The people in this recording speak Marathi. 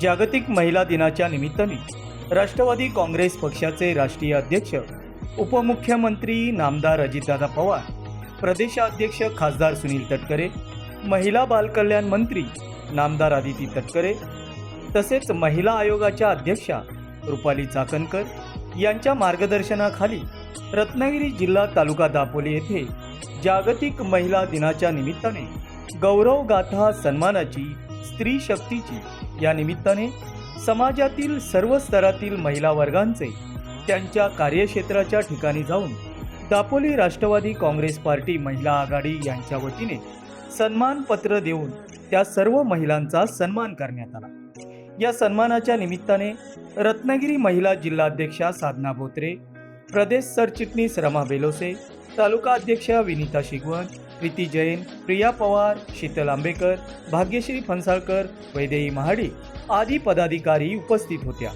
जागतिक महिला दिनाच्या निमित्ताने राष्ट्रवादी काँग्रेस पक्षाचे राष्ट्रीय अध्यक्ष उपमुख्यमंत्री नामदार अजितदादा पवार प्रदेशाध्यक्ष खासदार सुनील तटकरे महिला बालकल्याण मंत्री नामदार आदिती तटकरे तसेच महिला आयोगाच्या अध्यक्षा रुपाली चाकणकर यांच्या मार्गदर्शनाखाली रत्नागिरी जिल्हा तालुका दापोली येथे जागतिक महिला दिनाच्या निमित्ताने गौरव गाथा सन्मानाची स्त्री शक्तीची. या निमित्ताने समाजातील सर्व स्तरातील महिला वर्गांचे त्यांच्या कार्यक्षेत्राच्या ठिकाणी जाऊन दापोली राष्ट्रवादी काँग्रेस पार्टी महिला आघाडी यांच्या वतीने सन्मानपत्र देऊन त्या सर्व महिलांचा सन्मान करण्यात आला. या सन्मानाच्या निमित्ताने रत्नागिरी महिला जिल्हाध्यक्षा साधना बोत्रे प्रदेश सरचिटणीस रमा बेलोसे तालुका अध्यक्ष विनिता शिगवण प्रीती जैन प्रिया पवार शीतल आंबेकर भाग्यश्री फणसाळकर वैदेही महाडी आदी पदाधिकारी उपस्थित होत्या.